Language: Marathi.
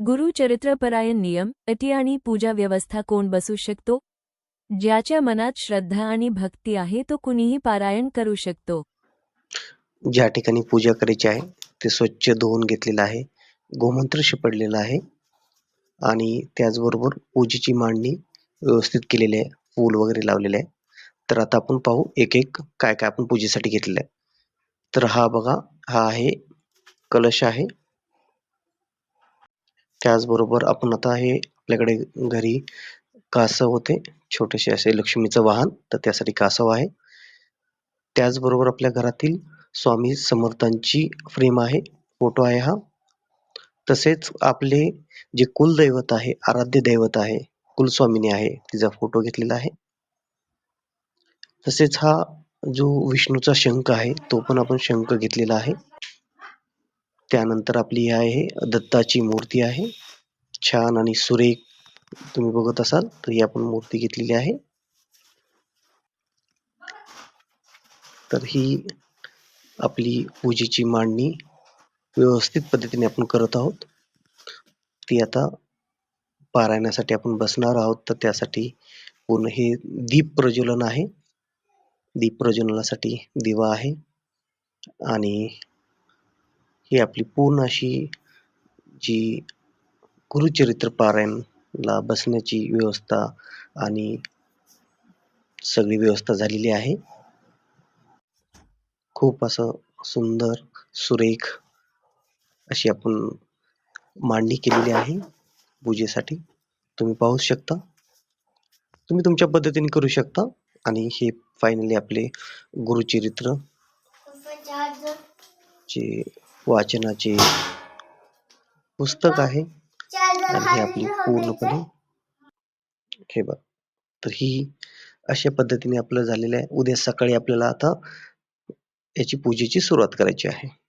गुरुचरित्रपरायण नियम अटी आणि पूजा व्यवस्था कोण बसू शकतो? ज्याच्या मनात श्रद्धा आणि भक्ती आहे तो कुणीही पारायण करू शकतो. ज्या ठिकाणी पूजा करायची आहे ते स्वच्छ धुवून घेतलेलं आहे गोमंत्र शिपडलेलं आहे आणि त्याचबरोबर पूजेची मांडणी व्यवस्थित केलेली आहे फूल वगैरे लावलेले आहे. तर आता आपण पाहू एक एक काय काय आपण पूजेसाठी घेतलेलं आहे. तर हा बघा हा आहे कलश आहे. त्याचबरोबर आपण आता हे आपल्याकडे घरी कासव होते. छोटेसे असे लक्ष्मीचं वाहन तर त्यासाठी कासव आहे. त्याचबरोबर आपल्या घरातील स्वामी समर्थांची फ्रेम आहे फोटो आहे हा. तसेच आपले जे कुलदैवत आहे आराध्य दैवत आहे कुलस्वामिनी आहे तिचा फोटो घेतलेला आहे. तसेच हा जो विष्णूचा शंख आहे तो पण आपण शंख घेतलेला आहे. त्यानंतर आपली ही आहे दत्ताची मूर्ती आहे. छान आणि सुरेख तुम्ही बघत असाल तर ही आपण मूर्ती घेतलेली आहे. तर ही आपली पूजेची मांडणी व्यवस्थित पद्धतीने आपण करत आहोत. ती आता पारायणासाठी आपण बसणार आहोत तर त्यासाठी पूर्ण हे दीप प्रज्वलन आहे. दीप प्रज्वलनासाठी दिवा आहे. आणि ही आपली पूर्ण अशी जी गुरुचरित्र पारायणला बसण्याची व्यवस्था आणि सगळी व्यवस्था झालेली आहे. खूप असं सुंदर सुरेख अशी आपण मांडणी केलेली आहे पूजेसाठी. तुम्ही पाहू शकता. तुम्ही तुमच्या पद्धतीने करू शकता आणि हे फायनली आपले गुरुचरित्र. चे वाचनाचे पुस्तक आहे. आणि हे आपली पूर्णपणे हे बघ. तर ही अशा पद्धतीने आपलं झालेलं आहे. उद्या सकाळी आपल्याला आता याची पूजेची सुरुवात करायची आहे.